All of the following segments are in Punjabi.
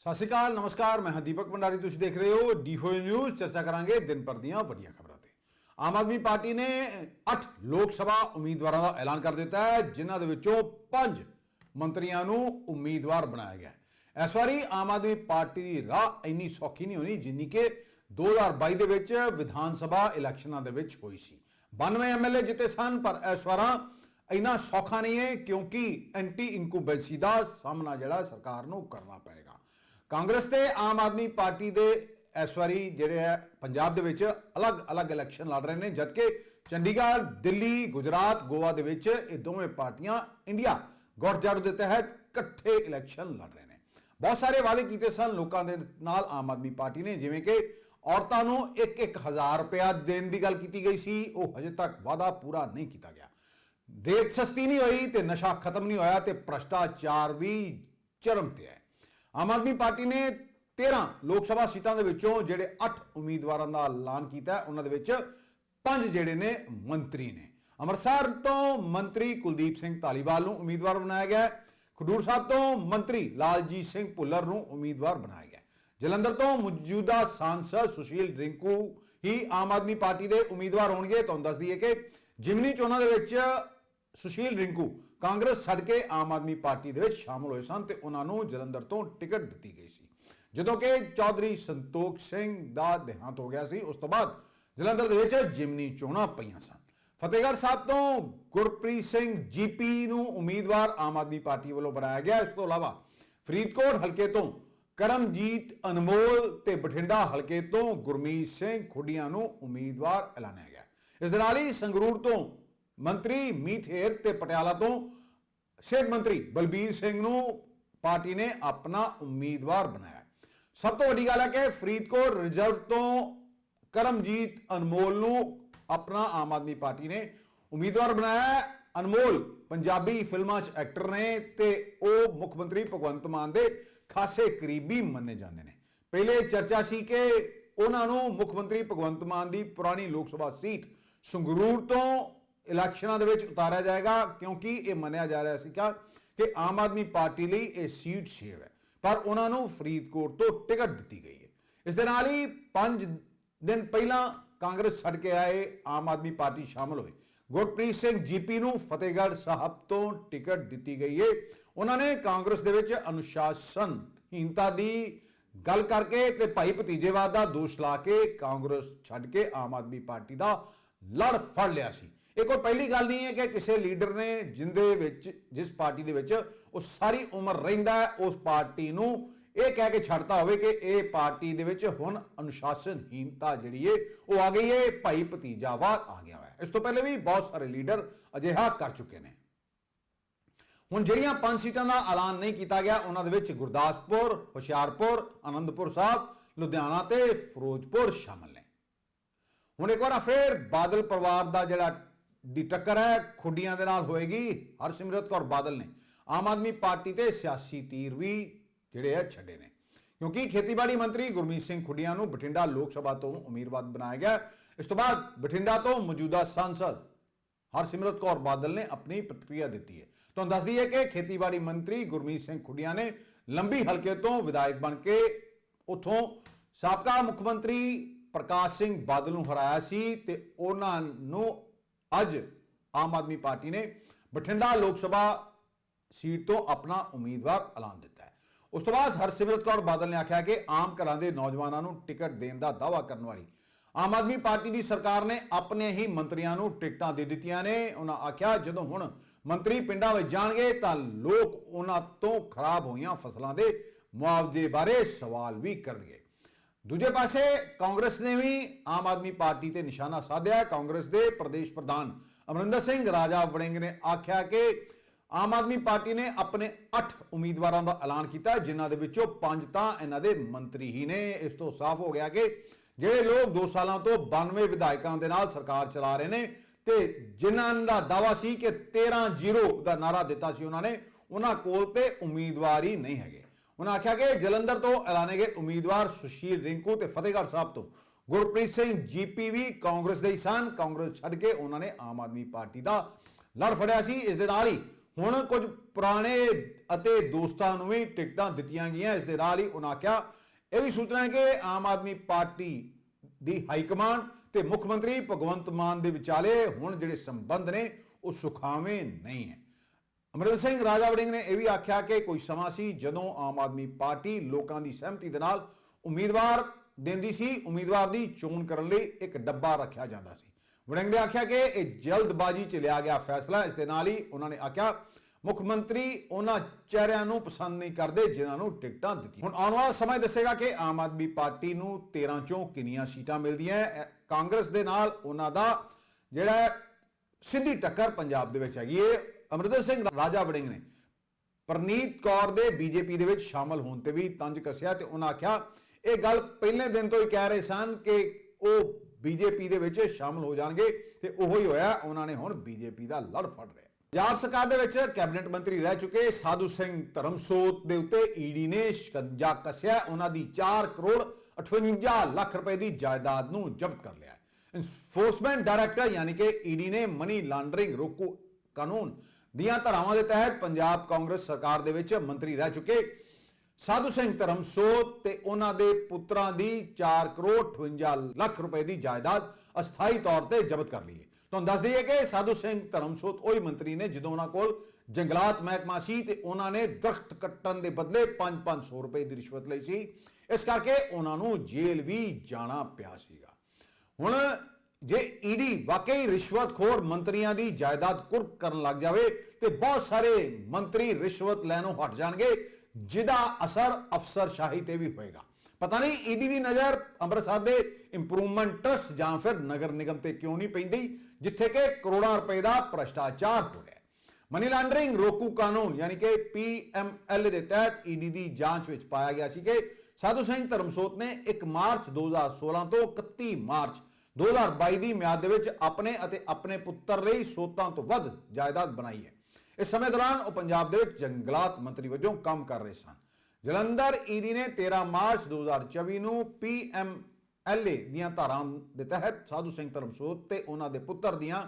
ਸਤਿ ਸ਼੍ਰੀ ਅਕਾਲ, ਨਮਸਕਾਰ, ਮੈਂ ਹਾਂ ਦੀਪਕ ਭੰਡਾਰੀ, ਤੁਸੀਂ ਦੇਖ ਰਹੇ ਹੋ ਡੀਫੋ ਨਿਊਜ਼ ਚਰਚਾ ਕਰਾਂਗੇ ਦਿਨ ਭਰ ਦੀਆਂ ਵੱਡੀਆਂ ਖਬਰਾਂ ਤੇ। ਆਮ ਆਦਮੀ ਪਾਰਟੀ ਨੇ 8 ਲੋਕ ਸਭਾ ਉਮੀਦਵਾਰਾਂ ਦਾ ਐਲਾਨ ਕਰ ਦਿੱਤਾ ਹੈ, ਜਿਨ੍ਹਾਂ ਦੇ ਵਿੱਚੋਂ 5 ਮੰਤਰੀਆਂ ਨੂੰ ਉਮੀਦਵਾਰ ਬਣਾਇਆ ਗਿਆ ਹੈ। ਇਸ ਵਾਰੀ ਆਮ ਆਦਮੀ ਪਾਰਟੀ ਦੀ ਰਾਹ ਇੰਨੀ ਸੌਖੀ ਨਹੀਂ ਹੋਣੀ, ਜਿੰਨੀ ਕਿ 2022 ਦੇ ਵਿੱਚ ਵਿਧਾਨ ਸਭਾ ਇਲੈਕਸ਼ਨਾਂ ਦੇ ਵਿੱਚ ਹੋਈ ਸੀ। 92 ਐਮਐਲਏ ਜਿੱਤੇ ਸਨ, ਪਰ ਇਸ ਵਾਰਾਂ ਇੰਨਾ ਸੌਖਾ ਨਹੀਂ ਹੈ, ਕਿਉਂਕਿ ਐਂਟੀ ਇਨਕੂਬੈਂਸੀ ਦਾ ਸਾਹਮਣਾ ਜਿਹੜਾ ਸਰਕਾਰ ਨੂੰ ਕਰਨਾ ਪਏਗਾ। ਕਾਂਗਰਸ ਤੇ ਆਮ ਆਦਮੀ ਪਾਰਟੀ ਦੇ ਇਸ ਵਾਰੀ ਜਿਹੜੇ ਹੈ ਪੰਜਾਬ ਦੇ ਵਿੱਚ ਅਲੱਗ-ਅਲੱਗ ਇਲੈਕਸ਼ਨ ਲੜ ਰਹੇ ਨੇ, ਜਦਕਿ ਚੰਡੀਗੜ੍ਹ, ਦਿੱਲੀ, ਗੁਜਰਾਤ, ਗੋਆ ਦੇ ਵਿੱਚ ਇਹ ਦੋਵੇਂ ਪਾਰਟੀਆਂ ਇੰਡੀਆ ਗਠਜੋੜ ਦੇ ਤਹਿਤ ਇਕੱਠੇ ਇਲੈਕਸ਼ਨ ਲੜ ਰਹੇ ਨੇ। ਬਹੁਤ ਸਾਰੇ ਵਾਅਦੇ ਕੀਤੇ ਸਨ ਲੋਕਾਂ ਦੇ ਨਾਲ ਆਮ ਆਦਮੀ ਪਾਰਟੀ ਨੇ, ਜਿਵੇਂ ਕਿ ਔਰਤਾਂ ਨੂੰ 1-1 ਹਜ਼ਾਰ ਰੁਪਇਆ ਦੇਣ ਦੀ ਗੱਲ ਕੀਤੀ ਗਈ ਸੀ, ਉਹ ਹਜੇ ਤੱਕ ਵਾਅਦਾ ਪੂਰਾ ਨਹੀਂ ਕੀਤਾ ਗਿਆ। ਰੇਤ ਸਸਤੀ ਨਹੀਂ ਹੋਈ ਤੇ ਨਸ਼ਾ ਖਤਮ ਨਹੀਂ ਹੋਇਆ ਤੇ ਭ੍ਰਸ਼ਟਾਚਾਰ ਵੀ ਚਰਮ ਤੇ ਹੈ ਆਮ ਆਦਮੀ ਪਾਰਟੀ ਨੇ 13 ਲੋਕ ਸਭਾ ਸੀਟਾਂ ਦੇ ਵਿੱਚੋਂ ਜਿਹੜੇ 8 ਉਮੀਦਵਾਰਾਂ ਦਾ ਐਲਾਨ ਕੀਤਾ ਉਹਨਾਂ ਦੇ ਵਿੱਚ ਪੰਜ ਜਿਹੜੇ ਨੇ ਮੰਤਰੀ ਨੇ। ਅੰਮ੍ਰਿਤਸਰ ਤੋਂ ਮੰਤਰੀ ਕੁਲਦੀਪ ਸਿੰਘ ਧਾਲੀਵਾਲ ਨੂੰ ਉਮੀਦਵਾਰ ਬਣਾਇਆ ਗਿਆ ਹੈ। ਖਡੂਰ ਸਾਹਿਬ ਤੋਂ ਮੰਤਰੀ ਲਾਲਜੀਤ ਸਿੰਘ ਭੁੱਲਰ ਨੂੰ ਉਮੀਦਵਾਰ ਬਣਾਇਆ ਗਿਆ ਜਲੰਧਰ ਤੋਂ ਮੌਜੂਦਾ ਸਾਂਸਦ ਸੁਸ਼ੀਲ ਰਿੰਕੂ ਹੀ ਆਮ ਆਦਮੀ ਪਾਰਟੀ ਦੇ ਉਮੀਦਵਾਰ ਹੋਣਗੇ। ਤੁਹਾਨੂੰ ਦੱਸ ਦਈਏ ਕਿ ਜਿਮਨੀ ਚੋਣਾਂ ਦੇ ਵਿੱਚ ਸੁਸ਼ੀਲ ਰਿੰਕੂ ਕਾਂਗਰਸ ਛੱਡ ਕੇ ਆਮ ਆਦਮੀ ਪਾਰਟੀ ਦੇ ਵਿੱਚ ਸ਼ਾਮਲ ਹੋਏ ਸਨ ਤੇ ਉਹਨਾਂ ਨੂੰ ਜਲੰਧਰ ਤੋਂ ਟਿਕਟ ਦਿੱਤੀ ਗਈ ਸੀ। ਜਦੋਂ ਕਿ ਚੌਧਰੀ ਸੰਤੋਖ ਸਿੰਘ ਦਾ ਦੇਹਾਂਤ ਹੋ ਗਿਆ ਸੀ, ਉਸ ਤੋਂ ਬਾਅਦ ਜਲੰਧਰ ਦੇ ਵਿੱਚ ਜਿਮਨੀ ਚੋਣਾਂ ਪਈਆਂ ਸਨ। ਫਤਿਹਗੜ੍ਹ ਸਾਹਿਬ ਤੋਂ ਗੁਰਪ੍ਰੀਤ ਸਿੰਘ ਜੀਪੀ ਨੂੰ ਉਮੀਦਵਾਰ ਆਮ ਆਦਮੀ ਪਾਰਟੀ ਵੱਲੋਂ ਬਣਾਇਆ ਗਿਆ। ਇਸ ਤੋਂ ਇਲਾਵਾ ਫਰੀਦਕੋਟ ਹਲਕੇ ਤੋਂ ਕਰਮਜੀਤ ਅਨਮੋਲ ਤੇ ਬਠਿੰਡਾ ਹਲਕੇ ਤੋਂ ਗੁਰਮੀਤ ਸਿੰਘ ਖੁੱਡੀਆਂ ਨੂੰ ਉਮੀਦਵਾਰ ਐਲਾਨਿਆ ਗਿਆ। ਇਸ ਦੇ ਨਾਲ ਹੀ ਸੰਗਰੂਰ ਤੋਂ ਮੰਤਰੀ ਮੀਥੇਰ ਤੇ ਪਟਿਆਲਾ ਤੋਂ ਸਿਹਤ ਮੰਤਰੀ ਬਲਬੀਰ ਸਿੰਘ ਨੂੰ ਪਾਰਟੀ ਨੇ ਆਪਣਾ ਉਮੀਦਵਾਰ ਬਣਾਇਆ। ਸਭ ਤੋਂ ਵੱਡੀ ਗੱਲ ਹੈ ਕਿ ਫਰੀਦਕੋਟ ਰਿਜ਼ਰਵ ਤੋਂ ਕਰਮਜੀਤ ਅਨਮੋਲ ਨੂੰ ਆਪਣਾ ਆਮ ਆਦਮੀ ਪਾਰਟੀ ਨੇ ਉਮੀਦਵਾਰ ਬਣਾਇਆ ਅਨਮੋਲ ਪੰਜਾਬੀ ਫਿਲਮਾਂ 'ਚ ਐਕਟਰ ਨੇ ਤੇ ਉਹ ਮੁੱਖ ਮੰਤਰੀ ਭਗਵੰਤ ਮਾਨ ਦੇ ਖਾਸੇ ਕਰੀਬੀ ਮੰਨੇ ਜਾਂਦੇ ਨੇ। ਪਹਿਲੇ ਚਰਚਾ ਸੀ ਕਿ ਉਹਨਾਂ ਨੂੰ ਮੁੱਖ ਮੰਤਰੀ ਭਗਵੰਤ ਮਾਨ ਦੀ ਪੁਰਾਣੀ ਲੋਕ ਸਭਾ ਸੀਟ ਸੰਗਰੂਰ ਤੋਂ ਇਲੈਕਸ਼ਨਾਂ ਦੇ ਵਿੱਚ ਉਤਾਰਿਆ ਜਾਏਗਾ ਕਿਉਂਕਿ ਇਹ ਮੰਨਿਆ ਜਾ ਰਿਹਾ ਸੀ ਕਿ ਆਮ ਆਦਮੀ ਪਾਰਟੀ ਲਈ ਇਹ ਸੀਟ ਸੇਵ ਹੈ। ਪਰ ਉਹਨਾਂ ਨੂੰ ਫਰੀਦਕੋਟ ਤੋਂ ਟਿਕਟ ਦਿੱਤੀ ਗਈ ਹੈ। ਇਸ ਦੇ ਨਾਲ ਹੀ 5 ਦਿਨ ਪਹਿਲਾਂ ਕਾਂਗਰਸ ਛੱਡ ਕੇ ਆਏ ਆਮ ਆਦਮੀ ਪਾਰਟੀ ਸ਼ਾਮਲ ਹੋਏ ਗੁਰਪ੍ਰੀਤ ਸਿੰਘ ਜੀਪੀ ਨੂੰ ਫਤਿਹਗੜ੍ਹ ਸਾਹਿਬ ਤੋਂ ਟਿਕਟ ਦਿੱਤੀ ਗਈ ਹੈ। ਉਹਨਾਂ ਨੇ ਕਾਂਗਰਸ ਦੇ ਵਿੱਚ ਅਨੁਸ਼ਾਸਨਹੀਨਤਾ ਦੀ ਗੱਲ ਕਰਕੇ ਤੇ ਭਾਈ ਭਤੀਜੇਵਾਦ ਦਾ ਦੋਸ਼ ਲਾ ਕੇ ਕਾਂਗਰਸ ਛੱਡ ਕੇ ਆਮ ਆਦਮੀ ਪਾਰਟੀ ਦਾ ਲੜ ਫੜ ਲਿਆ ਸੀ। ਇਹ ਕੋਈ ਪਹਿਲੀ ਗੱਲ ਨਹੀਂ ਹੈ ਕਿ ਕਿਸੇ ਲੀਡਰ ਨੇ ਜਿੰਦੇ ਵਿੱਚ, ਜਿਸ ਪਾਰਟੀ ਦੇ ਵਿੱਚ ਉਹ ਸਾਰੀ ਉਮਰ ਰਹਿੰਦਾ ਹੈ, ਉਸ ਪਾਰਟੀ ਨੂੰ ਇਹ ਕਹਿ ਕੇ ਛੱਡਤਾ ਹੋਵੇ ਕਿ ਇਹ ਪਾਰਟੀ ਦੇ ਵਿੱਚ ਹੁਣ ਅਨੁਸ਼ਾਸਨਹੀਨਤਾ ਜਿਹੜੀ ਏ, ਉਹ ਆ ਗਈ ਏ, ਭਾਈ ਭਤੀਜਾਵਾਦ ਆ ਗਿਆ ਹੈ ਇਸ ਤੋਂ ਪਹਿਲੇ ਵੀ ਬਹੁਤ ਸਾਰੇ ਲੀਡਰ ਅਜਿਹਾ ਕਰ ਚੁੱਕੇ ਨੇ। ਹੁਣ ਜਿਹੜੀਆਂ ਪੰਜ ਸੀਟਾਂ ਦਾ ਐਲਾਨ ਨਹੀਂ ਕੀਤਾ ਗਿਆ, ਉਹਨਾਂ ਦੇ ਵਿੱਚ ਗੁਰਦਾਸਪੁਰ, ਹੁਸ਼ਿਆਰਪੁਰ, ਆਨੰਦਪੁਰ ਸਾਹਿਬ, ਲੁਧਿਆਣਾ ਤੇ ਫਿਰੋਜ਼ਪੁਰ ਸ਼ਾਮਲ ਨੇ। ਹੁਣ ਇੱਕ ਵਾਰ ਫੇਰ ਬਾਦਲ ਪਰਿਵਾਰ ਦਾ ਜਿਹੜਾ ਦੀ ਟੱਕਰ ਹੈ, ਖੁੱਡੀਆਂ ਦੇ ਨਾਲ ਹੋਏਗੀ। ਹਰਸਿਮਰਤ ਕੌਰ ਬਾਦਲ ਨੇ ਆਮ ਆਦਮੀ ਪਾਰਟੀ ਤੇ ਸਿਆਸੀ ਤੀਰ ਵੀ ਜਿਹੜੇ ਆ ਛੱਡੇ ਨੇ। ਕਿਉਂਕਿ ਖੇਤੀਬਾੜੀ ਮੰਤਰੀ ਗੁਰਮੀਤ ਸਿੰਘ ਖੁੱਡੀਆਂ ਨੂੰ ਬਠਿੰਡਾ ਲੋਕ ਸਭਾ ਤੋਂ ਉਮੀਦਵਾਰ ਬਣਾਇਆ ਗਿਆ। ਇਸ ਤੋਂ ਬਾਅਦ ਬਠਿੰਡਾ ਤੋਂ ਮੌਜੂਦਾ ਸਾਂਸਦ ਹਰਸਿਮਰਤ ਕੌਰ ਬਾਦਲ ਨੇ ਆਪਣੀ ਪ੍ਰਤੀਕਿਰਿਆ ਦਿੱਤੀ ਹੈ। ਤੁਹਾਨੂੰ ਦੱਸ ਦਈਏ ਕਿ ਖੇਤੀਬਾੜੀ ਮੰਤਰੀ ਗੁਰਮੀਤ ਸਿੰਘ ਖੁੱਡੀਆਂ ਨੇ ਲੰਬੀ ਹਲਕੇ ਤੋਂ ਵਿਧਾਇਕ ਬਣ ਕੇ ਉਥੋਂ ਸਾਬਕਾ ਮੁੱਖ ਮੰਤਰੀ ਪ੍ਰਕਾਸ਼ ਸਿੰਘ ਬਾਦਲ ਨੂੰ ਹਰਾਇਆ ਸੀ ਤੇ ਉਹਨਾਂ ਨੂੰ ਅੱਜ ਆਮ ਆਦਮੀ ਪਾਰਟੀ ਨੇ ਬਠਿੰਡਾ ਲੋਕ ਸਭਾ ਸੀਟ ਤੋਂ ਆਪਣਾ ਉਮੀਦਵਾਰ ਐਲਾਨ ਦਿੱਤਾ ਹੈ। ਉਸ ਤੋਂ ਬਾਅਦ ਹਰਸਿਮਰਤ ਕੌਰ ਬਾਦਲ ਨੇ ਆਖਿਆ ਕਿ ਆਮ ਘਰਾਂ ਦੇ ਨੌਜਵਾਨਾਂ ਨੂੰ ਟਿਕਟ ਦੇਣ ਦਾ ਦਾਅਵਾ ਕਰਨ ਵਾਲੀ ਆਮ ਆਦਮੀ ਪਾਰਟੀ ਦੀ ਸਰਕਾਰ ਨੇ ਆਪਣੇ ਹੀ ਮੰਤਰੀਆਂ ਨੂੰ ਟਿਕਟਾਂ ਦੇ ਦਿੱਤੀਆਂ ਨੇ। ਉਹਨਾਂ ਆਖਿਆ, ਜਦੋਂ ਹੁਣ ਮੰਤਰੀ ਪਿੰਡਾਂ ਵਿੱਚ ਜਾਣਗੇ ਤਾਂ ਲੋਕ ਉਹਨਾਂ ਤੋਂ ਖਰਾਬ ਹੋਈਆਂ ਫਸਲਾਂ ਦੇ ਮੁਆਵਜ਼ੇ ਬਾਰੇ ਸਵਾਲ ਵੀ ਕਰਨਗੇ। ਦੂਜੇ ਪਾਸੇ ਕਾਂਗਰਸ ਨੇ ਵੀ ਆਮ ਆਦਮੀ ਪਾਰਟੀ ਤੇ ਨਿਸ਼ਾਨਾ ਸਾਧਿਆ ਕਾਂਗਰਸ ਦੇ ਪ੍ਰਦੇਸ਼ ਪ੍ਰਧਾਨ ਅਮਰਿੰਦਰ ਸਿੰਘ, ਰਾਜਾ ਵੜਿੰਗ ਨੇ ਆਖਿਆ ਕਿ ਆਮ ਆਦਮੀ ਪਾਰਟੀ ਨੇ ਆਪਣੇ 8 ਉਮੀਦਵਾਰਾਂ ਦਾ ਐਲਾਨ ਕੀਤਾ ਜਿਨ੍ਹਾਂ ਦੇ ਵਿੱਚੋਂ 5 ਤਾਂ ਇਹਨਾਂ ਦੇ ਮੰਤਰੀ ਹੀ ਨੇ। ਇਸ ਤੋਂ ਸਾਫ਼ ਹੋ ਗਿਆ ਕਿ ਜਿਹੜੇ ਲੋਕ 2 ਸਾਲਾਂ ਤੋਂ 92 ਵਿਧਾਇਕਾਂ ਦੇ ਨਾਲ ਸਰਕਾਰ ਚਲਾ ਰਹੇ ਨੇ ਤੇ ਜਿਨ੍ਹਾਂ ਦਾ ਦਾਵਾ ਸੀ ਕਿ 13-0 ਦਾ ਨਾਰਾ ਦਿੱਤਾ ਸੀ ਉਹਨਾਂ ਨੇ, ਉਹਨਾਂ ਕੋਲ ਤੇ ਉਮੀਦਵਾਰ ਹੀ ਨਹੀਂ ਹੈਗੇ। ਉਹਨਾਂ ਆਖਿਆ ਕਿ ਜਲੰਧਰ ਤੋਂ ਐਲਾਨੇ ਗਏ ਉਮੀਦਵਾਰ ਸੁਸ਼ੀਲ ਰਿੰਕੂ ਤੇ ਫਤਿਹਗੜ੍ਹ ਸਾਹਿਬ ਤੋਂ। ਗੁਰਪ੍ਰੀਤ ਸਿੰਘ ਜੀਪੀ ਵੀ ਕਾਂਗਰਸ ਦੇ ਹੀ ਸਨ। ਕਾਂਗਰਸ ਛੱਡ ਕੇ ਉਹਨਾਂ ਨੇ ਆਮ ਆਦਮੀ ਪਾਰਟੀ ਦਾ ਲੜ ਫੜਿਆ ਸੀ। ਇਸ ਦੇ ਨਾਲ ਹੀ ਹੁਣ ਕੁਝ ਪੁਰਾਣੇ ਅਤੇ ਦੋਸਤਾਂ ਨੂੰ ਵੀ ਟਿਕਟਾਂ ਦਿੱਤੀਆਂ ਗਈਆਂ। ਇਸ ਦੇ ਨਾਲ ਹੀ ਉਹਨਾਂ ਆਖਿਆ, ਇਹ ਵੀ ਸੂਚਨਾ ਹੈ ਕਿ ਆਮ ਆਦਮੀ ਪਾਰਟੀ ਦੀ ਹਾਈ ਕਮਾਂਡ ਤੇ ਮੁੱਖ ਮੰਤਰੀ ਭਗਵੰਤ ਮਾਨ ਦੇ ਵਿਚਾਲੇ ਹੁਣ ਜਿਹੜੇ ਸੰਬੰਧ ਨੇ, ਉਹ ਸੁਖਾਵੇਂ ਨਹੀਂ ਹੈ। ਅਮਰਿੰਦਰ ਸਿੰਘ ਰਾਜਾ ਵੜਿੰਗ ਨੇ ਇਹ ਵੀ ਆਖਿਆ ਕਿ ਕੋਈ ਸਮਾਂ ਸੀ ਜਦੋਂ ਆਮ ਆਦਮੀ ਪਾਰਟੀ ਲੋਕਾਂ ਦੀ ਸਹਿਮਤੀ ਦੇ ਨਾਲ ਉਮੀਦਵਾਰ ਦਿੰਦੀ ਸੀ, ਉਮੀਦਵਾਰ ਦੀ ਚੋਣ ਕਰਨ ਲਈ ਇੱਕ ਡੱਬਾ ਰੱਖਿਆ ਜਾਂਦਾ ਸੀ। ਵੜਿੰਗ ਨੇ ਆਖਿਆ ਕਿ ਇਹ ਜਲਦਬਾਜ਼ੀ ਚ ਲਿਆ ਗਿਆ ਫੈਸਲਾ, ਇਸ ਦੇ ਨਾਲ ਹੀ ਉਹਨਾਂ ਨੇ ਆਖਿਆ, ਮੁੱਖ ਮੰਤਰੀ ਉਹਨਾਂ ਚਿਹਰਿਆਂ ਨੂੰ ਪਸੰਦ ਨਹੀਂ ਕਰਦੇ ਜਿਨ੍ਹਾਂ ਨੂੰ ਟਿਕਟਾਂ ਦਿੱਤੀਆਂ। ਹੁਣ ਆਉਣ ਵਾਲਾ ਸਮਾਂ ਦੱਸੇਗਾ ਕਿ ਆਮ ਆਦਮੀ ਪਾਰਟੀ ਨੂੰ 13 ਚੋਂ ਕਿੰਨੀਆਂ ਸੀਟਾਂ ਮਿਲਦੀਆਂ ਕਾਂਗਰਸ ਦੇ ਨਾਲ ਉਹਨਾਂ ਦਾ ਜਿਹੜਾ ਸਿੱਧੀ ਟੱਕਰ ਪੰਜਾਬ ਦੇ ਵਿੱਚ ਹੈਗੀ ਏ। ਅਮਰਿੰਦਰ ਸਿੰਘ ਰਾਜਾ ਵੜਿੰਗ ਨੇ। ਪ੍ਰਨੀਤ ਕੌਰ ਦੇ ਬੀਜੇਪੀ ਦੇ ਵਿੱਚ ਸ਼ਾਮਲ ਹੋਣ ਤੇ ਵੀ ਤੰਜ ਕੱਸਿਆ ਤੇ ਉਹਨਾਂ ਆਖਿਆ, ਇਹ ਗੱਲ ਪਹਿਲੇ ਦਿਨ ਤੋਂ ਹੀ ਕਹਿ ਰਹੇ ਸਨ ਕਿ ਉਹ ਬੀਜੇਪੀ ਦੇ ਵਿੱਚ ਸ਼ਾਮਲ ਹੋ ਜਾਣਗੇ ਤੇ ਉਹੋ ਹੀ ਹੋਇਆ, ਉਹਨਾਂ ਨੇ ਹੁਣ ਬੀਜੇਪੀ ਦਾ ਲੜ ਫੜ ਰਿਹਾ ਪੰਜਾਬ ਸਰਕਾਰ ਦੇ ਵਿੱਚ ਕੈਬਨਿਟ ਮੰਤਰੀ ਰਹਿ ਚੁੱਕੇ, ਸਾਧੂ ਸਿੰਘ ਧਰਮਸੋਤ ਦੇ ਉੱਤੇ ਈਡੀ ਨੇ ਸ਼ਿਕੰਜਾ ਕੱਸਿਆ, ਉਹਨਾਂ ਦੀ 4 ਕਰੋੜ 58 ਲੱਖ ਰੁਪਏ ਦੀ ਜਾਇਦਾਦ ਨੂੰ ਜ਼ਬਤ ਕਰ ਲਿਆ। ਹੈ ਇਨਫੋਰਸਮੈਂਟ ਡਾਇਰੈਕਟਰ ਯਾਨੀ ਕਿ ਈਡੀ ਨੇ ਮਨੀ ਲਾਂਡਰਿੰਗ ਰੋਕੂ ਕਾਨੂੰਨ ਦੀਆਂ ਧਾਰਾਵਾਂ ਦੇ ਤਹਿਤ ਪੰਜਾਬ ਕਾਂਗਰਸ ਸਰਕਾਰ ਦੇ ਵਿੱਚ ਮੰਤਰੀ ਰਹਿ ਚੁੱਕੇ। ਸਾਧੂ ਸਿੰਘ ਧਰਮਸੋਤ ਤੇ ਉਹਨਾਂ ਦੇ ਪੁੱਤਰਾਂ ਦੀ 4 ਕਰੋੜ 58 ਲੱਖ ਰੁਪਏ ਦੀ ਜਾਇਦਾਦ ਅਸਥਾਈ ਤੌਰ ਤੇ ਜ਼ਬਤ ਕਰ ਲਈ ਹੈ ਤੁਹਾਨੂੰ ਦੱਸ ਦਈਏ ਕਿ ਸਾਧੂ ਸਿੰਘ ਧਰਮਸੋਤ ਉਹੀ ਮੰਤਰੀ ਨੇ ਜਦੋਂ ਉਹਨਾਂ ਕੋਲ ਜੰਗਲਾਤ ਮਹਿਕਮਾ ਸੀ ਤੇ ਉਹਨਾਂ ਨੇ ਦਰਖਤ ਕੱਟਣ ਦੇ ਬਦਲੇ 5-500 ਰੁਪਏ ਦੀ ਰਿਸ਼ਵਤ ਲਈ ਸੀ। ਇਸ ਕਰਕੇ ਉਹਨਾਂ ਨੂੰ ਜੇਲ੍ਹ ਵੀ ਜਾਣਾ ਪਿਆ ਸੀਗਾ। ਹੁਣ ਜੇ ਈਡੀ ਵਾਕਈ ਰਿਸ਼ਵਤਖੋਰ ਮੰਤਰੀਆਂ ਦੀ ਜਾਇਦਾਦ ਕੁਰਕ ਕਰਨ ਲੱਗ ਜਾਵੇ ਤੇ ਬਹੁਤ ਸਾਰੇ ਮੰਤਰੀ ਰਿਸ਼ਵਤ ਲੈਣੋਂ ਹਟ ਜਾਣਗੇ, ਜਿਹਦਾ ਅਸਰ ਅਫਸਰਸ਼ਾਹੀ ਤੇ ਵੀ ਹੋਏਗਾ। ਪਤਾ ਨਹੀਂ ਈਡੀ ਦੀ ਨਜ਼ਰ ਅੰਮ੍ਰਿਤਸਰ ਦੇ ਇੰਪਰੂਵਮੈਂਟ ਟਰਸਟ ਜਾਂ ਫਿਰ ਨਗਰ ਨਿਗਮ ਤੇ ਕਿਉਂ ਨਹੀਂ ਪੈਂਦੀ, ਜਿੱਥੇ ਕਿ ਕਰੋੜਾਂ ਰੁਪਏ ਦਾ ਭ੍ਰਸ਼ਟਾਚਾਰ ਹੋ ਰਿਹਾ ਮਨੀ ਲਾਂਡਰਿੰਗ ਰੋਕੂ ਕਾਨੂੰਨ, ਯਾਨੀ ਕਿ ਪੀਐਮਐਲ ਦੇ ਤਹਿਤ ਈਡੀ ਦੀ ਜਾਂਚ ਵਿੱਚ ਪਾਇਆ ਗਿਆ ਸੀ ਕਿ ਸਾਧੂ ਸਿੰਘ ਧਰਮਸੋਤ ਨੇ 1 ਮਾਰਚ 2016 ਤੋਂ 31 ਮਾਰਚ 2022 ਦੀ ਮਿਆਦ ਦੇ ਵਿੱਚ ਆਪਣੇ ਅਤੇ ਆਪਣੇ ਪੁੱਤਰ ਲਈ ਸੋਤਾਂ ਤੋਂ ਵੱਧ ਜਾਇਦਾਦ ਬਣਾਈ ਹੈ। ਇਸ ਸਮੇਂ ਦੌਰਾਨ ਉਹ ਪੰਜਾਬ ਦੇ ਵਿੱਚ ਜੰਗਲਾਤ ਮੰਤਰੀ ਵਜੋਂ ਕੰਮ ਕਰ ਰਹੇ ਸਨ। ਜਲੰਧਰ ਈਡੀ ਨੇ 13 ਮਾਰਚ 2024 ਨੂੰ ਪੀਐਮਐਲਏ ਦੀਆਂ ਧਾਰਾਂ ਦੇ ਤਹਿਤ ਸਾਧੂ ਸਿੰਘ ਧਰਮਸੋਤ ਤੇ ਉਹਨਾਂ ਦੇ ਪੁੱਤਰ ਦੀਆਂ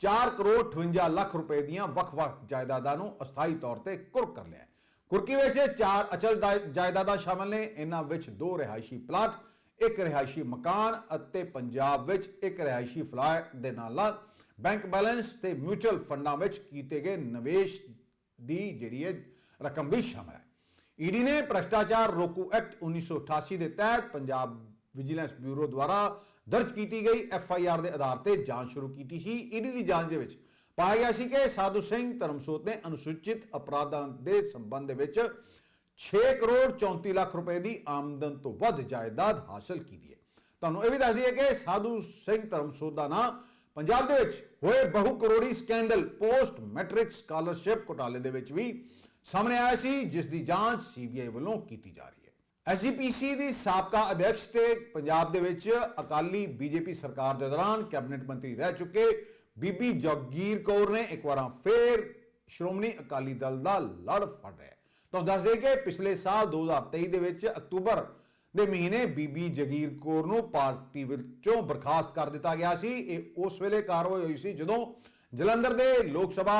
4 ਕਰੋੜ 58 ਲੱਖ ਰੁਪਏ ਦੀਆਂ ਵੱਖ-ਵੱਖ ਜਾਇਦਾਦਾਂ ਨੂੰ ਅਸਥਾਈ ਤੌਰ ਤੇ ਕੁਰਕ ਕਰ ਲਿਆ ਕੁਰਕੀ ਵਿੱਚ ਚਾਰ ਅਚਲ ਦਾ- ਜਾਇਦਾਦਾਂ ਸ਼ਾਮਲ ਨੇ। ਇਹਨਾਂ ਵਿੱਚ ਦੋ ਰਿਹਾਇਸ਼ੀ ਪਲਾਟ ਇੱਕ ਰਿਹਾਇਸ਼ੀ ਮਕਾਨ ਅਤੇ ਪੰਜਾਬ ਵਿੱਚ ਇੱਕ ਰਿਹਾਇਸ਼ੀ ਫਲੈਟ ਦੇ ਨਾਲ ਨਾਲ ਬੈਂਕ ਬੈਲੈਂਸ ਤੇ ਮਿਊਚੁਅਲ ਫੰਡਾਂ ਵਿੱਚ ਕੀਤੇ ਗਏ ਨਿਵੇਸ਼ ਦੀ ਜਿਹੜੀ ਹੈ ਰਕਮ ਵੀ ਸ਼ਾਮਲ ਹੈ। ਈਡੀ ਨੇ ਭ੍ਰਸ਼ਟਾਚਾਰ ਰੋਕੂ ਐਕਟ 1988 ਦੇ ਤਹਿਤ ਪੰਜਾਬ ਵਿਜੀਲੈਂਸ ਬਿਊਰੋ ਦੁਆਰਾ ਦਰਜ ਕੀਤੀ ਗਈ ਐਫ ਆਈ ਆਰ ਦੇ ਆਧਾਰ ਤੇ ਜਾਂਚ ਸ਼ੁਰੂ ਕੀਤੀ ਸੀ। ਈਡੀ ਦੀ ਜਾਂਚ ਦੇ ਵਿੱਚ ਪਾਇਆ ਗਿਆ ਸੀ ਕਿ ਸਾਧੂ ਸਿੰਘ ਧਰਮਸੋਤ ਨੇ ਅਨੁਸੂਚਿਤ ਅਪਰਾਧਾਂ ਦੇ ਸੰਬੰਧ ਵਿੱਚ 6 ਕਰੋੜ 34 ਲੱਖ ਰੁਪਏ ਦੀ ਆਮਦਨ ਤੋਂ ਵੱਧ ਜਾਇਦਾਦ ਹਾਸਲ ਕੀਤੀ ਹੈ। ਤੁਹਾਨੂੰ ਇਹ ਵੀ ਦੱਸ ਦਈਏ ਕਿ ਸਾਧੂ ਸਿੰਘ ਧਰਮਸੋਤ ਦਾ ਨਾਂ ਪੰਜਾਬ ਦੇ ਵਿੱਚ ਹੋਏ ਬਹੁ ਕਰੋੜੀ ਸਕੈਂਡਲ ਪੋਸਟ ਮੈਟ੍ਰਿਕ ਸਕਾਲਰਸ਼ਿਪ ਘੁਟਾਲੇ ਦੇ ਵਿੱਚ ਵੀ ਸਾਹਮਣੇ ਆਇਆ ਸੀ, ਜਿਸ ਦੀ ਜਾਂਚ ਸੀਬੀਆਈ ਵੱਲੋਂ ਕੀਤੀ ਜਾ ਰਹੀ ਹੈ। ਐਸਜੀਪੀਸੀ ਦੀ ਸਾਬਕਾ ਅਧਿਕਸ਼ ਤੇ ਪੰਜਾਬ ਦੇ ਵਿੱਚ ਅਕਾਲੀ ਬੀਜੇਪੀ ਸਰਕਾਰ ਦੇ ਦੌਰਾਨ ਕੈਬਨਿਟ ਮੰਤਰੀ ਰਹਿ ਚੁੱਕੇ ਬੀਬੀ ਜਗੀਰ ਕੌਰ ਨੇ ਇੱਕ ਵਾਰਾਂ ਫੇਰ ਸ਼੍ਰੋਮਣੀ ਅਕਾਲੀ ਦਲ ਦਾ ਲੜ ਫੜ ਰਿਹਾ ਹੈ ਤੁਹਾਨੂੰ ਦੱਸ ਦੇਈਏ ਕਿ ਪਿਛਲੇ ਸਾਲ 2023 ਦੇ ਵਿੱਚ ਅਕਤੂਬਰ ਦੇ ਮਹੀਨੇ ਬੀਬੀ ਜਗੀਰ ਕੌਰ ਨੂੰ ਪਾਰਟੀ ਵਿੱਚੋਂ ਬਰਖਾਸਤ ਕਰ ਦਿੱਤਾ ਗਿਆ ਸੀ। ਇਹ ਉਸ ਵੇਲੇ ਕਾਰਵਾਈ ਹੋਈ ਸੀ ਜਦੋਂ ਜਲੰਧਰ ਦੇ ਲੋਕ ਸਭਾ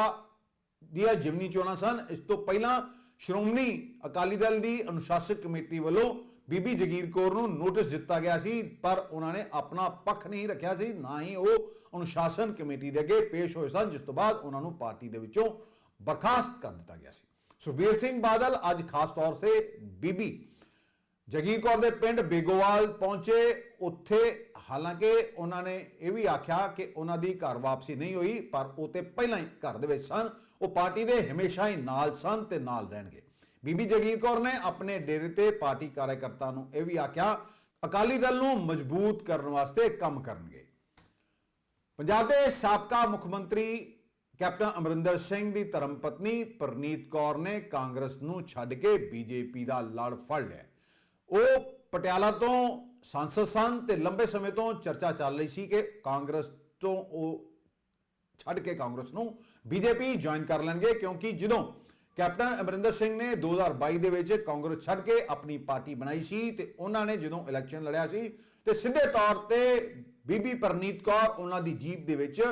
ਦੀਆਂ ਜਿਮਨੀ ਚੋਣਾਂ ਸਨ। ਇਸ ਤੋਂ ਪਹਿਲਾਂ ਸ਼੍ਰੋਮਣੀ ਅਕਾਲੀ ਦਲ ਦੀ ਅਨੁਸ਼ਾਸਕ ਕਮੇਟੀ ਵੱਲੋਂ ਬੀਬੀ ਜਗੀਰ ਕੌਰ ਨੂੰ ਨੋਟਿਸ ਦਿੱਤਾ ਗਿਆ ਸੀ, ਪਰ ਉਹਨਾਂ ਨੇ ਆਪਣਾ ਪੱਖ ਨਹੀਂ ਰੱਖਿਆ ਸੀ, ਨਾ ਹੀ ਉਹ ਅਨੁਸ਼ਾਸਨ ਕਮੇਟੀ ਦੇ ਅੱਗੇ ਪੇਸ਼ ਹੋਏ ਸਨ, ਜਿਸ ਤੋਂ ਬਾਅਦ ਉਹਨਾਂ ਨੂੰ ਪਾਰਟੀ ਦੇ ਵਿੱਚੋਂ ਬਰਖਾਸਤ ਕਰ ਦਿੱਤਾ ਗਿਆ ਸੀ। ਸੁਖਬੀਰ ਸਿੰਘ ਬਾਦਲ ਅੱਜ ਖਾਸ ਤੌਰ ਤੇ ਬੀਬੀ ਜਗੀਰ ਕੌਰ ਦੇ ਪਿੰਡ ਬੇਗੋਵਾਲ ਪਹੁੰਚੇ। ਉੱਥੇ ਹਾਲਾਂਕਿ ਉਹਨਾਂ ਨੇ ਇਹ ਵੀ ਆਖਿਆ ਕਿ ਉਹਨਾਂ ਦੀ ਘਰ ਵਾਪਸੀ ਨਹੀਂ ਹੋਈ, ਪਰ ਉਹ ਤੇ ਪਹਿਲਾਂ ਹੀ ਘਰ ਦੇ ਵਿੱਚ ਸਨ। ਉਹ ਪਾਰਟੀ ਦੇ ਹਮੇਸ਼ਾ ਹੀ ਨਾਲ ਸਨ ਤੇ ਨਾਲ ਰਹਿਣਗੇ। ਬੀਬੀ ਜਗੀਰ ਕੌਰ ਨੇ ਆਪਣੇ ਡੇਰੇ ਤੇ ਪਾਰਟੀ ਕਾਰਜਕਰਤਾ ਨੂੰ ਇਹ ਵੀ ਆਖਿਆ, ਅਕਾਲੀ ਦਲ ਨੂੰ ਮਜ਼ਬੂਤ ਕਰਨ ਵਾਸਤੇ ਕੰਮ ਕਰਨਗੇ। ਪੰਜਾਬ ਦੇ ਸਾਬਕਾ ਮੁੱਖ ਮੰਤਰੀ ਕੈਪਟਨ ਅਮਰਿੰਦਰ ਸਿੰਘ ਦੀ ਧਰਮ ਪਤਨੀ ਪ੍ਰਨੀਤ ਕੌਰ ਨੇ ਕਾਂਗਰਸ ਨੂੰ ਛੱਡ ਕੇ ਬੀਜੇਪੀ ਦਾ ਲੜ ਫੜ ਲਿਆ। ਉਹ ਪਟਿਆਲਾ ਤੋਂ ਸੰਸਦ ਸਨ ਤੇ ਲੰਬੇ ਸਮੇਂ ਤੋਂ ਚਰਚਾ ਚੱਲ ਰਹੀ ਸੀ ਕਿ ਕਾਂਗਰਸ ਤੋਂ ਉਹ ਛੱਡ ਕੇ ਕਾਂਗਰਸ ਨੂੰ ਬੀਜੇਪੀ ਜੁਆਇਨ ਕਰ ਲੈਣਗੇ ਕਿਉਂਕਿ ਜਦੋਂ ਕੈਪਟਨ ਅਮਰਿੰਦਰ ਸਿੰਘ ਨੇ 2022 ਦੇ ਵਿੱਚ ਕਾਂਗਰਸ ਛੱਡ ਕੇ ਆਪਣੀ ਪਾਰਟੀ ਬਣਾਈ ਸੀ ਤੇ ਉਹਨਾਂ ਨੇ ਜਦੋਂ ਇਲੈਕਸ਼ਨ ਲੜਿਆ ਸੀ ਤੇ ਸਿੱਧੇ ਤੌਰ ਤੇ ਬੀਬੀ ਪਰਨੀਤ ਕੌਰ ਉਹਨਾਂ ਦੀ ਜੀਪ ਦੇ ਵਿੱਚ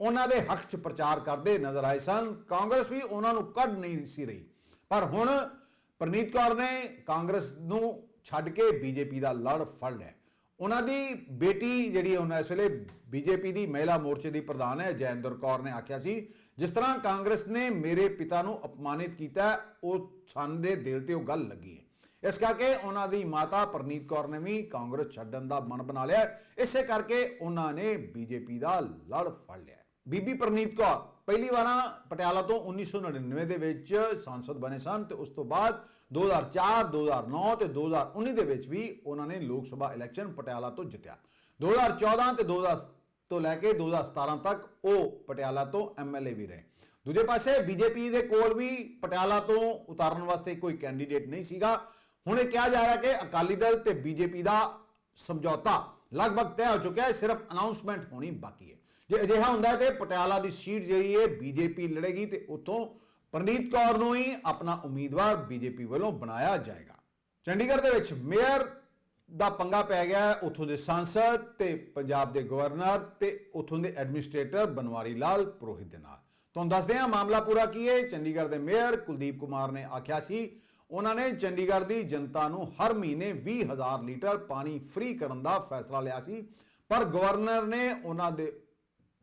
ਉਹਨਾਂ ਦੇ ਹੱਕ 'ਚ ਪ੍ਰਚਾਰ ਕਰਦੇ ਨਜ਼ਰ ਆਏ ਸਨ। ਕਾਂਗਰਸ ਵੀ ਉਹਨਾਂ ਨੂੰ ਕੱਢ ਨਹੀਂ ਸੀ ਰਹੀ। ਪਰ ਹੁਣ ਪ੍ਰਨੀਤ ਕੌਰ ਨੇ ਕਾਂਗਰਸ ਨੂੰ ਛੱਡ ਕੇ ਬੀਜੇਪੀ ਦਾ ਲੜ ਫੜ ਲਿਆ। ਉਹਨਾਂ ਦੀ ਬੇਟੀ ਜਿਹੜੀ ਉਹਨਾਂ ਇਸ ਵੇਲੇ ਬੀਜੇਪੀ ਦੀ ਮਹਿਲਾ ਮੋਰਚੇ ਦੀ ਪ੍ਰਧਾਨ ਹੈ, ਜੈਂਦਰ ਕੌਰ ਨੇ ਆਖਿਆ ਸੀ, ਜਿਸ ਤਰ੍ਹਾਂ ਕਾਂਗਰਸ ਨੇ ਮੇਰੇ ਪਿਤਾ ਨੂੰ ਅਪਮਾਨਿਤ ਕੀਤਾ, ਉਹ ਸਾਡੇ ਦਿਲ ਤੇ ਉਹ ਗੱਲ ਲੱਗੀ ਹੈ। ਇਸ ਕਰਕੇ ਉਹਨਾਂ ਦੀ ਮਾਤਾ ਪ੍ਰਨੀਤ ਕੌਰ ਨੇ ਵੀ ਕਾਂਗਰਸ ਛੱਡਣ ਦਾ ਮਨ ਬਣਾ ਲਿਆ। ਇਸੇ ਕਰਕੇ ਉਹਨਾਂ ਨੇ ਬੀਜੇਪੀ ਦਾ ਲੜ ਫੜ ਲਿਆ। ਬੀਬੀ ਪ੍ਰਨੀਤ ਕੌਰ, ਪਹਿਲੀ ਵਾਰਾਂ ਪਟਿਆਲਾ ਤੋਂ 1999 ਦੇ ਵਿੱਚ ਸੰਸਦ ਬਣੇ ਸਨ ਤੇ ਉਸ ਤੋਂ ਬਾਅਦ 2004 2009 ਤੇ 2019 ਦੇ ਵਿੱਚ ਵੀ ਉਹਨਾਂ ਨੇ ਲੋਕ ਸਭਾ ਇਲੈਕਸ਼ਨ ਪਟਿਆਲਾ ਤੋਂ ਜਿੱਤਿਆ। 2014 ਤੇ 2000 ਤੋਂ ਲੈ ਕੇ 2017 ਤੱਕ ਉਹ ਪਟਿਆਲਾ ਤੋਂ ਐਮਐਲਏ ਵੀ ਰਹੇ। ਦੂਜੇ ਪਾਸੇ ਬੀਜੇਪੀ ਦੇ ਕੋਲ ਵੀ ਪਟਿਆਲਾ ਤੋਂ ਉਤਾਰਨ ਵਾਸਤੇ ਕੋਈ ਕੈਂਡੀਡੇਟ ਨਹੀਂ ਸੀਗਾ। ਹੁਣ ਇਹ ਕਿਹਾ ਜਾ ਰਿਹਾ ਕਿ ਅਕਾਲੀ ਦਲ ਤੇ ਬੀਜੇਪੀ ਦਾ ਸਮਝੌਤਾ ਲਗਭਗ ਤੈਅ ਹੋ ਚੁੱਕਿਆ ਹੈ, ਸਿਰਫ ਅਨਾਉਂਸਮੈਂਟ ਹੋਣੀ ਬਾਕੀ ਹੈ। ਜੇ ਅਜਿਹਾ ਹੁੰਦਾ ਹੈ ਤੇ ਪਟਿਆਲਾ ਦੀ ਸੀਟ ਜਿਹੜੀ ਹੈ ਬੀਜੇਪੀ ਲੜੇਗੀ ਤੇ ਉੱਥੋਂ ਪ੍ਰਨੀਤ ਕੌਰ ਨੂੰ ਹੀ ਆਪਣਾ ਉਮੀਦਵਾਰ ਬੀਜੇਪੀ ਵੱਲੋਂ ਬਣਾਇਆ ਜਾਏਗਾ। ਚੰਡੀਗੜ੍ਹ ਦੇ ਵਿੱਚ ਮੇਅਰ ਦਾ ਪੰਗਾ ਪੈ ਗਿਆ ਹੈ, ਉੱਥੋਂ ਦੇ ਸੰਸਦ ਤੇ ਪੰਜਾਬ ਦੇ ਗਵਰਨਰ ਤੇ ਉੱਥੋਂ ਦੇ ਐਡਮਿਨਿਸਟ੍ਰੇਟਰ ਬਨਵਾਰੀ ਲਾਲ ਪੁਰੋਹਿਤ ਦੇ ਨਾਲ। ਤੁਹਾਨੂੰ ਦੱਸਦੇ ਹਾਂ ਮਾਮਲਾ ਪੂਰਾ ਕੀ ਹੈ। ਚੰਡੀਗੜ੍ਹ ਦੇ ਮੇਅਰ ਕੁਲਦੀਪ ਕੁਮਾਰ ਨੇ ਆਖਿਆ ਸੀ, ਉਹਨਾਂ ਨੇ ਚੰਡੀਗੜ੍ਹ ਦੀ ਜਨਤਾ ਨੂੰ ਹਰ ਮਹੀਨੇ 20000 ਲੀਟਰ ਪਾਣੀ ਫ੍ਰੀ ਕਰਨ ਦਾ ਫੈਸਲਾ ਲਿਆ ਸੀ, ਪਰ ਗਵਰਨਰ ਨੇ ਉਹਨਾਂ ਦੇ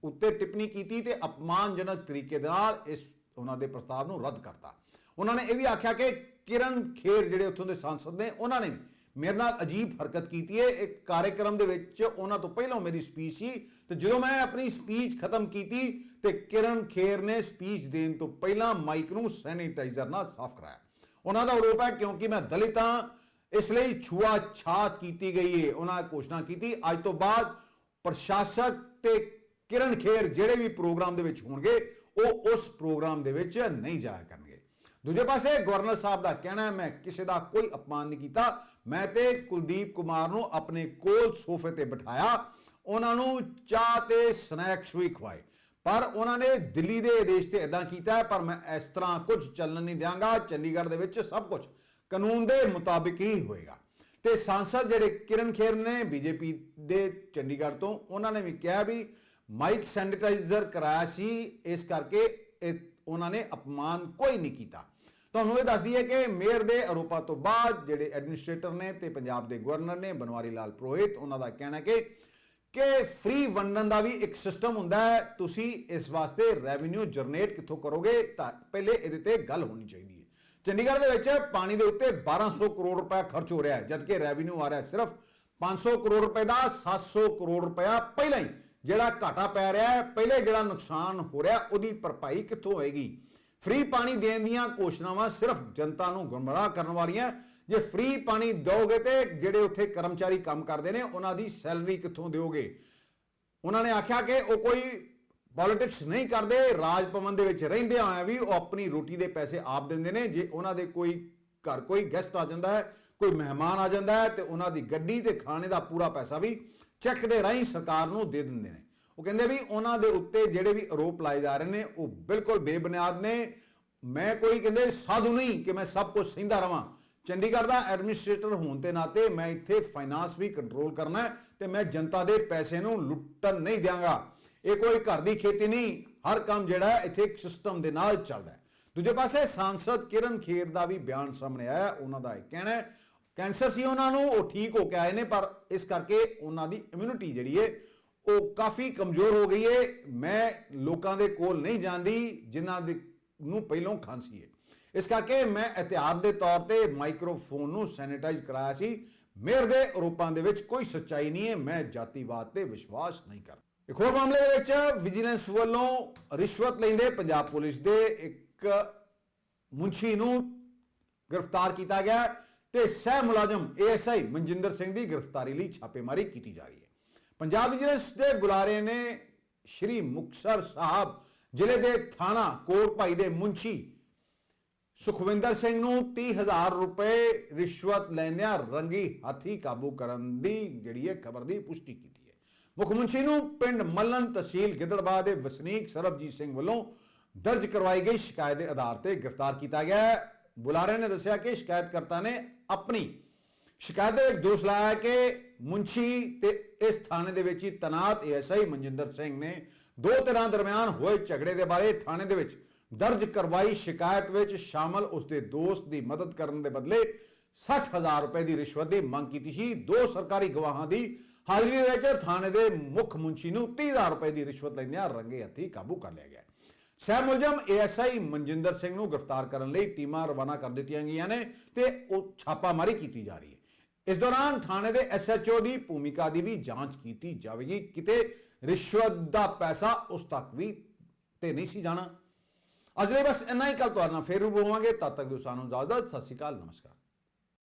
ਉੱਤੇ ਟਿੱਪਣੀ ਕੀਤੀ ਤੇ ਅਪਮਾਨਜਨਕ ਤਰੀਕੇ ਦੇ ਨਾਲ ਇਸ ਉਹਨਾਂ ਦੇ ਪ੍ਰਸਤਾਵ ਨੂੰ ਰੱਦ ਕਰਤਾ। ਉਹਨਾਂ ਨੇ ਇਹ ਵੀ ਆਖਿਆ ਕਿ ਕਿਰਨ ਖੇਰ ਜਿਹੜੇ ਉੱਥੋਂ ਦੇ ਸੰਸਦ ਨੇ, ਉਹਨਾਂ ਨੇ ਮੇਰੇ ਨਾਲ ਅਜੀਬ ਹਰਕਤ ਕੀਤੀ ਹੈ ਇੱਕ ਕਾਰਜਕ੍ਰਮ ਦੇ ਵਿੱਚ ਉਹਨਾਂ ਤੋਂ ਪਹਿਲਾਂ ਮੇਰੀ ਸਪੀਚ ਸੀ ਤੇ ਜਦੋਂ ਮੈਂ ਆਪਣੀ ਸਪੀਚ ਖਤਮ ਕੀਤੀ ਤੇ ਕਿਰਨ ਖੇਰ ਨੇ ਸਪੀਚ ਦੇਣ ਤੋਂ ਪਹਿਲਾਂ ਮਾਈਕ ਨੂੰ ਸੈਨੀਟਾਈਜ਼ਰ ਨਾਲ ਸਾਫ਼ ਕਰਾਇਆ। ਉਹਨਾਂ ਦਾ ਆਰੋਪ ਹੈ ਕਿਉਂਕਿ ਮੈਂ ਦਲਿਤ ਹਾਂ ਇਸ ਲਈ ਛੂਆ ਛਾਤ ਕੀਤੀ ਗਈ ਹੈ ਉਹਨਾਂ ਘੋਸ਼ਣਾ ਕੀਤੀ। ਅੱਜ ਤੋਂ ਬਾਅਦ ਪ੍ਰਸ਼ਾਸਕ ਤੇ ਕਿਰਨ ਖੇਰ ਜਿਹੜੇ ਵੀ ਪ੍ਰੋਗਰਾਮ ਦੇ ਵਿੱਚ ਹੋਣਗੇ, ਉਹ ਉਸ ਪ੍ਰੋਗਰਾਮ ਦੇ ਵਿੱਚ ਨਹੀਂ ਜਾਇਆ ਕਰਨਗੇ। ਦੂਜੇ ਪਾਸੇ ਗਵਰਨਰ ਸਾਹਿਬ ਦਾ ਕਹਿਣਾ ਹੈ, ਮੈਂ ਕਿਸੇ ਦਾ ਕੋਈ ਅਪਮਾਨ ਨਹੀਂ ਕੀਤਾ। ਮੈਂ ਤੇ ਕੁਲਦੀਪ ਕੁਮਾਰ ਨੂੰ ਆਪਣੇ ਕੋਲ ਸੋਫੇ ਤੇ ਬਿਠਾਇਆ। ਉਹਨਾਂ ਨੂੰ ਚਾਹ ਤੇ ਸਨੈਕਸ ਵੀ ਖਵਾਏ। ਪਰ ਉਹਨਾਂ ਨੇ ਦਿੱਲੀ ਦੇ ਆਦੇਸ਼ ਤੇ ਇਦਾਂ ਕੀਤਾ ਪਰ ਮੈਂ ਇਸ ਤਰ੍ਹਾਂ ਕੁਝ ਚੱਲਣ ਨਹੀਂ ਦਿਆਂਗਾ। ਚੰਡੀਗੜ੍ਹ ਦੇ ਵਿੱਚ ਸਭ ਕੁਝ ਕਾਨੂੰਨ ਦੇ ਮੁਤਾਬਿਕ ਹੀ ਹੋਏਗਾ। ਤੇ ਸਾਂਸਦ ਜਿਹੜੇ ਕਿਰਨ ਖੇਰ ਨੇ, ਬੀਜੇਪੀ ਦੇ ਚੰਡੀਗੜ੍ਹ ਤੋਂ, ਉਹਨਾਂ ਨੇ ਵੀ ਕਿਹਾ ਵੀ ਮਾਈਕ ਸੈਨੀਟਾਈਜ਼ਰ ਕਰਾਇਆ ਸੀ, ਇਸ ਕਰਕੇ ਇਹ ਉਹਨਾਂ ਨੇ ਅਪਮਾਨ ਕੋਈ ਨਹੀਂ ਕੀਤਾ। ਤੁਹਾਨੂੰ ਇਹ ਦੱਸਦੀ ਹੈ ਕਿ ਮੇਅਰ ਦੇ ਆਰੋਪਾਂ ਤੋਂ ਬਾਅਦ ਜਿਹੜੇ ਐਡਮਿਨਿਸਟ੍ਰੇਟਰ ਨੇ ਤੇ ਪੰਜਾਬ ਦੇ ਗਵਰਨਰ ਨੇ ਬਨਵਾਰੀ ਲਾਲ ਪ੍ਰੋਹਿਤ, ਉਹਨਾਂ ਦਾ ਕਹਿਣਾ ਕਿ ਕਿ ਫ੍ਰੀ ਵੰਡਣ ਦਾ ਵੀ ਇੱਕ ਸਿਸਟਮ ਹੁੰਦਾ ਹੈ। ਤੁਸੀਂ ਇਸ ਵਾਸਤੇ ਰੈਵਨਿਊ ਜਨਰੇਟ ਕਿੱਥੋਂ ਕਰੋਗੇ? ਤਾਂ ਪਹਿਲੇ ਇਹਦੇ ਤੇ ਗੱਲ ਹੋਣੀ ਚਾਹੀਦੀ ਹੈ। ਚੰਡੀਗੜ੍ਹ ਦੇ ਵਿੱਚ ਪਾਣੀ ਦੇ ਉੱਤੇ 1200 ਕਰੋੜ ਰੁਪਏ ਖਰਚ ਹੋ ਰਿਹਾ ਹੈ, ਜਦਕਿ ਰੈਵਨਿਊ ਆ ਰਿਹਾ ਹੈ ਸਿਰਫ 500 ਕਰੋੜ ਰੁਪਏ ਦਾ 700 ਕਰੋੜ ਰੁਪਇਆ ਪਹਿਲਾਂ ਹੀ ਜਿਹੜਾ ਘਾਟਾ ਪੈ ਰਿਹਾ ਹੈ, ਪਹਿਲੇ ਜਿਹੜਾ ਨੁਕਸਾਨ ਹੋ ਰਿਹਾ, ਉਹਦੀ ਭਰਪਾਈ ਕਿੱਥੋਂ ਹੋਏਗੀ? ਫ੍ਰੀ ਪਾਣੀ ਦੇਣ ਦੀਆਂ ਘੋਸ਼ਣਾਵਾਂ ਸਿਰਫ ਜਨਤਾ ਨੂੰ ਗੁੰਮਰਾਹ ਕਰਨ ਵਾਲੀਆਂ। ਜੇ ਫ੍ਰੀ ਪਾਣੀ ਦਿਓਗੇ ਤੇ ਜਿਹੜੇ ਉੱਥੇ ਕਰਮਚਾਰੀ ਕੰਮ ਕਰਦੇ ਨੇ, ਉਹਨਾਂ ਦੀ ਸੈਲਰੀ ਕਿੱਥੋਂ ਦਿਓਗੇ? ਉਹਨਾਂ ਨੇ ਆਖਿਆ ਕਿ ਉਹ ਕੋਈ ਪੋਲਿਟਿਕਸ ਨਹੀਂ ਕਰਦੇ ਰਾਜ ਭਵਨ ਦੇ ਵਿੱਚ ਰਹਿੰਦੇ ਹੋਇਆ ਵੀ ਉਹ ਆਪਣੀ ਰੋਟੀ ਦੇ ਪੈਸੇ ਆਪ ਦਿੰਦੇ ਨੇ। ਜੇ ਉਹਨਾਂ ਦੇ ਕੋਈ ਘਰ ਕੋਈ ਗੈਸਟ ਆ ਜਾਂਦਾ ਹੈ, ਕੋਈ ਮਹਿਮਾਨ ਆ ਜਾਂਦਾ ਹੈ, ਤੇ ਉਹਨਾਂ ਦੀ ਗੱਡੀ ਤੇ ਖਾਣੇ ਦਾ ਪੂਰਾ ਪੈਸਾ ਵੀ ਚੈੱਕ ਦੇ ਰਾਹੀਂ ਸਰਕਾਰ ਨੂੰ ਦੇ ਦਿੰਦੇ ਨੇ। ਉਹ ਕਹਿੰਦੇ ਵੀ ਉਹਨਾਂ ਦੇ ਉੱਤੇ ਜਿਹੜੇ ਵੀ ਆਰੋਪ ਲਾਏ ਜਾ ਰਹੇ ਨੇ, ਉਹ ਬਿਲਕੁਲ ਬੇਬੁਨਿਆਦ ਨੇ। ਮੈਂ ਕੋਈ ਕਹਿੰਦੇ ਸਾਧੂ ਨਹੀਂ ਕਿ ਮੈਂ ਸਭ ਕੁਝ ਸਹਿੰਦਾ ਰਵਾਂ। ਚੰਡੀਗੜ੍ਹ ਦਾ ਐਡਮਿਨਿਸਟ੍ਰੇਟਰ ਹੋਣ ਦੇ ਨਾਤੇ ਮੈਂ ਇੱਥੇ ਫਾਈਨਾਂਸ ਵੀ ਕੰਟਰੋਲ ਕਰਨਾ ਹੈ ਤੇ ਮੈਂ ਜਨਤਾ ਦੇ ਪੈਸੇ ਨੂੰ ਲੁੱਟਣ ਨਹੀਂ ਦਿਆਂਗਾ। ਇਹ ਕੋਈ ਘਰ ਦੀ ਖੇਤੀ ਨਹੀਂ, ਹਰ ਕੰਮ ਜਿਹੜਾ ਇੱਥੇ ਇੱਕ ਸਿਸਟਮ ਦੇ ਨਾਲ ਚੱਲਦਾ ਹੈ। ਦੂਜੇ ਪਾਸੇ ਸਾਂਸਦ ਕਿਰਨ ਖੇਰ ਦਾ ਵੀ ਬਿਆਨ ਸਾਹਮਣੇ ਆਇਆ, ਉਹਨਾਂ ਦਾ ਇਹ ਕਹਿਣਾ ਹੈ ਕੈਂਸਰ ਸੀ ਉਹਨਾਂ ਨੂੰ, ਉਹ ਠੀਕ ਹੋ ਕੇ ਆਏ ਨੇ, ਪਰ ਇਸ ਕਰਕੇ ਉਹਨਾਂ ਦੀ ਇਮਿਊਨਿਟੀ ਜਿਹੜੀ ਹੈ ਉਹ ਕਾਫੀ ਕਮਜ਼ੋਰ ਹੋ ਗਈ ਹੈ ਮੈਂ ਲੋਕਾਂ ਦੇ ਕੋਲ ਨਹੀਂ ਜਾਂਦੀ, ਜਿਨ੍ਹਾਂ ਦੇ ਨੂੰ ਪਹਿਲਾਂ ਖਾਂਸੀ ਹੈ ਇਸ ਕਰਕੇ ਮੈਂ ਇਤਿਹਾਦ ਦੇ ਤੌਰ ਤੇ ਮਾਈਕਰੋਫੋਨ ਨੂੰ ਸੈਨੀਟਾਈਜ਼ ਕਰਾਇਆ ਸੀ। ਮੇਅਰ ਦੇ ਆਰੋਪਾਂ ਦੇ ਵਿੱਚ ਕੋਈ ਸੱਚਾਈ ਨਹੀਂ ਹੈ ਮੈਂ ਜਾਤੀਵਾਦ ਤੇ ਵਿਸ਼ਵਾਸ ਨਹੀਂ ਕਰਦਾ। ਇੱਕ ਹੋਰ ਮਾਮਲੇ ਦੇ ਵਿੱਚ ਵਿਜੀਲੈਂਸ ਵੱਲੋਂ ਰਿਸ਼ਵਤ ਲੈਂਦੇ ਪੰਜਾਬ ਪੁਲਿਸ ਦੇ ਇੱਕ ਮੁੰਸ਼ੀ ਨੂੰ ਗ੍ਰਿਫਤਾਰ ਕੀਤਾ ਗਿਆ। ਤੇ ਸਹਿ ਮੁਲਾਜ਼ਮ ਏਐਸਆਈ ਮਨਜਿੰਦਰ ਸਿੰਘ ਦੀ ਗ੍ਰਿਫਤਾਰੀ ਲਈ ਛਾਪੇਮਾਰੀ ਕੀਤੀ ਜਾ ਰਹੀ ਹੈ। ਪੰਜਾਬ ਵਿਜੀਲੈਂਸ ਦੇ ਬੁਲਾਰੇ ਨੇ ਸ਼੍ਰੀ ਮੁਕਤਸਰ ਸਾਹਿਬ ਜ਼ਿਲ੍ਹੇ ਦੇ ਥਾਣਾ ਕੋਟ ਦੇ ਮੁੰਸ਼ੀ ਸੁਖਵਿੰਦਰ ਸਿੰਘ ਨੂੰ 30000 ਰੁਪਏ ਰਿਸ਼ਵਤ ਲੈਂਦਿਆਂ ਰੰਗੀ ਹਾਥੀ ਕਾਬੂ ਕਰਨ ਦੀ ਜਿਹੜੀ ਹੈ ਖਬਰ ਦੀ ਪੁਸ਼ਟੀ ਕੀਤੀ ਹੈ। ਮੁੱਖ ਮੁੰਸ਼ੀ ਨੂੰ ਪਿੰਡ ਮੱਲਨ ਤਹਿਸੀਲ ਗਿੱਦੜਬਾਹ ਦੇ ਵਸਨੀਕ ਸਰਬਜੀਤ ਸਿੰਘ ਵੱਲੋਂ ਦਰਜ ਕਰਵਾਈ ਗਈ ਸ਼ਿਕਾਇਤ ਦੇ ਆਧਾਰ ਤੇ ਗ੍ਰਿਫਤਾਰ ਕੀਤਾ ਗਿਆ ਬੁਲਾਰੇ ਨੇ ਦੱਸਿਆ ਕਿ ਸ਼ਿਕਾਇਤਕਰਤਾ ਨੇ ਆਪਣੀ ਸ਼ਿਕਾਇਤ ਦੇ ਵਿੱਚ ਦੋਸ਼ ਲਾਇਆ ਕਿ ਮੁੰਸ਼ੀ ਤੇ ਇਸ ਥਾਣੇ ਦੇ ਵਿੱਚ ਹੀ ਤਨਾਤ ਏਐਸਆਈ ਮਨਜਿੰਦਰ ਸਿੰਘ ਨੇ ਦੋ ਧਿਰਾਂ ਦਰਮਿਆਨ ਹੋਏ ਝਗੜੇ ਦੇ ਬਾਰੇ ਥਾਣੇ ਦੇ ਵਿੱਚ ਦਰਜ ਕਰਵਾਈ ਸ਼ਿਕਾਇਤ ਵਿੱਚ ਸ਼ਾਮਲ ਉਸਦੇ ਦੋਸਤ ਦੀ ਮਦਦ ਕਰਨ ਦੇ ਬਦਲੇ 60000 ਰੁਪਏ ਦੀ ਰਿਸ਼ਵਤ ਦੀ ਮੰਗ ਕੀਤੀ ਸੀ। ਦੋ ਸਰਕਾਰੀ ਗਵਾਹਾਂ ਦੀ ਹਾਜ਼ਰੀ ਵਿੱਚ ਥਾਣੇ ਦੇ ਮੁੱਖ ਮੁੰਸ਼ੀ ਨੂੰ 30000 ਰੁਪਏ ਦੀ ਰਿਸ਼ਵਤ ਲੈਂਦਿਆਂ ਰੰਗੇ ਹੱਥੀ ਕਾਬੂ ਕਰ ਲਿਆ ਗਿਆ। ਸਹਿ ਮੁਲਜ਼ਮ ਏਐਸਆਈ ਮਨਜਿੰਦਰ ਸਿੰਘ ਨੂੰ ਗ੍ਰਿਫਤਾਰ ਕਰਨ ਲਈ ਟੀਮਾਂ ਰਵਾਨਾ ਕਰ ਦਿੱਤੀਆਂ ਗਈਆਂ ਨੇ ਤੇ ਉਹ ਛਾਪਾਮਾਰੀ ਕੀਤੀ ਜਾ ਰਹੀ ਹੈ। ਇਸ ਦੌਰਾਨ ਥਾਣੇ ਦੇ ਐਸਐਚਓ ਦੀ ਭੂਮਿਕਾ ਦੀ ਵੀ ਜਾਂਚ ਕੀਤੀ ਜਾਵੇਗੀ। ਕਿਤੇ ਰਿਸ਼ਵਤ ਦਾ ਪੈਸਾ ਉਸ ਤੱਕ ਵੀ ਤੇ ਨਹੀਂ ਸੀ ਜਾਣਾ। ਅਜੇ ਬਸ ਇੰਨਾ ਹੀ। ਕੱਲ ਤੁਹਾਡੇ ਨਾਲ ਫੇਰ ਰੂਬ ਹੋਵਾਂਗੇ। ਤਦ ਤੱਕ ਦਿਓ ਸਾਨੂੰ ਇਜਾਜ਼ਤ। ਸਤਿ ਸ਼੍ਰੀ ਅਕਾਲ। ਨਮਸਕਾਰ।